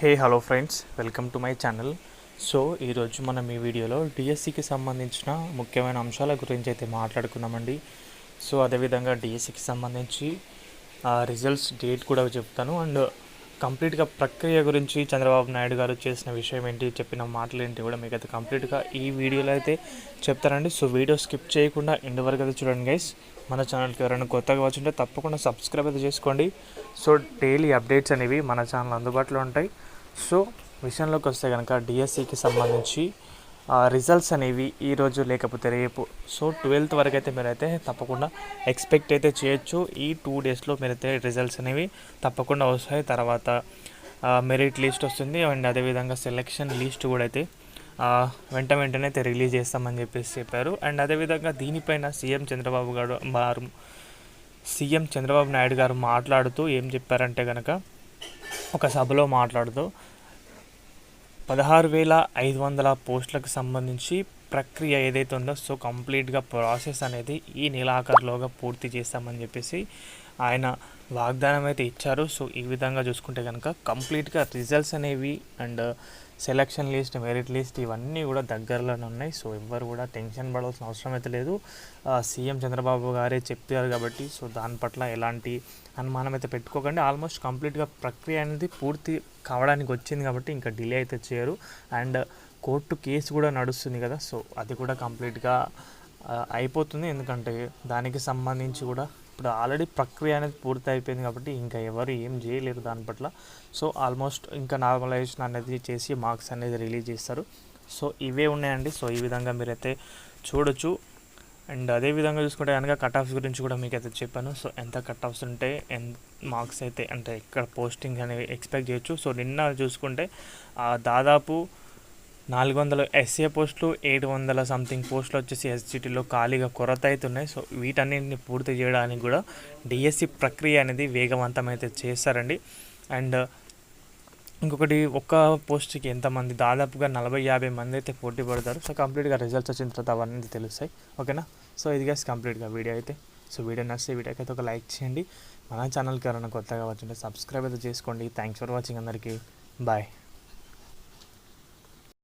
Hey hello friends welcome to my channel so ఈరోజు మనం ఈ వీడియోలో డిఎస్సికి సంబంధించిన ముఖ్యమైన అంశాల గురించి అయితే మాట్లాడుకున్నామండి. సో అదేవిధంగా డిఎస్సికి సంబంధించి రిజల్ట్స్ డేట్ కూడా చెప్తాను. అండ్ కంప్లీట్గా ప్రక్రియ గురించి చంద్రబాబు నాయుడు గారు చేసిన విషయం ఏంటి చెప్పిన మాటలు ఏంటి కూడా మీకు అయితే కంప్లీట్గా ఈ వీడియోలో అయితే చెప్తారండి సో వీడియో స్కిప్ చేయకుండా ఎండ్ వరకు అయితే చూడండి గైస్ మన ఛానల్కి ఎవరైనా కొత్తగా వచ్చింటే తప్పకుండా సబ్స్క్రైబ్ అయితే చేసుకోండి. సో డైలీ అప్డేట్స్ అనేవి మన ఛానల్ అందుబాటులో ఉంటాయి. సో విషయంలోకి వస్తే కనుక డిఎస్సికి సంబంధించి రిజల్ట్స్ అనేవి ఈరోజు లేకపోతే రేపు. సో ట్వెల్త్ వరకు అయితే మీరైతే తప్పకుండా ఎక్స్పెక్ట్ అయితే చేయొచ్చు. ఈ టూ డేస్లో మీరైతే రిజల్ట్స్ అనేవి తప్పకుండా వస్తాయి. తర్వాత మెరిట్ లిస్ట్ వస్తుంది. అండ్ అదేవిధంగా సెలెక్షన్ లిస్ట్ కూడా అయితే వెంట వెంటనే అయితే రిలీజ్ చేస్తామని చెప్పేసి చెప్పారు. అండ్ అదేవిధంగా దీనిపైన సీఎం చంద్రబాబు గారు వారు సీఎం చంద్రబాబు నాయుడు గారు మాట్లాడుతూ ఏం చెప్పారంటే కనుక ఒక సభలో మాట్లాడుతూ పదహారు వేల ఐదు వందల పోస్టులకు సంబంధించి ప్రక్రియ ఏదైతే ఉందో సో కంప్లీట్గా ప్రాసెస్ అనేది ఈ నెలాఖరులోగా పూర్తి చేస్తామని చెప్పేసి ఆయన వాగ్దానం అయితే ఇచ్చారు. సో ఈ విధంగా చూసుకుంటే కనుక కంప్లీట్గా రిజల్ట్స్ అనేవి and selection list merit list ఇవన్నీ కూడా దగ్గరలోనే ఉన్నాయి. సో ఎవ్వరు కూడా టెన్షన్ పడాల్సిన అవసరం అయితే లేదు. సీఎం చంద్రబాబు గారే చెప్పారు కాబట్టి సో దాని పట్ల ఎలాంటి అనుమానం అయితే పెట్టుకోకండి. ఆల్మోస్ట్ కంప్లీట్గా ప్రక్రియ అనేది పూర్తి కావడానికి వచ్చింది కాబట్టి ఇంకా డిలే అయితే చేయరు. అండ్ కోర్టు కేసు కూడా నడుస్తుంది కదా సో అది కూడా కంప్లీట్గా అయిపోతుంది. ఎందుకంటే దానికి సంబంధించి కూడా ఇప్పుడు ఆల్రెడీ ప్రక్రియ అనేది పూర్తి అయిపోయింది కాబట్టి ఇంకా ఎవరు ఏం చేయలేరు దాని పట్ల. సో ఆల్మోస్ట్ ఇంకా నార్మలైజేషన్ అనేది చేసి మార్క్స్ అనేది రిలీజ్ చేస్తారు. సో ఇవే ఉన్నాయండి. సో ఈ విధంగా మీరైతే చూడొచ్చు. అండ్ అదే విధంగా చూసుకుంటే కనుక కట్ ఆఫ్స్ గురించి కూడా మీకు అయితే చెప్పాను. సో ఎంత కట్ ఆఫ్స్ ఉంటే ఎంత మార్క్స్ అయితే అంటే ఎక్కడ పోస్టింగ్ అనేవి ఎక్స్పెక్ట్ చేయొచ్చు. సో నిన్న చూసుకుంటే ఆ, దాదాపు నాలుగు వందల ఎస్ఏ పోస్టులు ఏడు వందల సంథింగ్ పోస్టులు వచ్చేసి ఎస్జిటిలో ఖాళీగా కొరత అవుతున్నాయి సో వీటన్నింటిని పూర్తి చేయడానికి కూడా డిఎస్సి ప్రక్రియ అనేది వేగవంతం అయితే చేస్తారండి. అండ్ ఇంకొకటి ఒక్క పోస్ట్కి ఎంతమంది? దాదాపుగా నలభై యాభై మంది అయితే పోటీ పడతారు. సో కంప్లీట్గా రిజల్ట్స్ వచ్చిన తర్వాత అవన్నీ తెలుస్తాయి. ఓకేనా? సో ఇది గైస్ కంప్లీట్గా వీడియో అయితే. సో వీడియో నచ్చితే వీడియోకి అయితే ఒక లైక్ చేయండి. మన ఛానల్కి ఎవరైనా కొత్తగా వచ్చింటే సబ్స్క్రైబ్ అయితే చేసుకోండి. థ్యాంక్స్ ఫర్ వాచింగ్ అందరికీ. బాయ్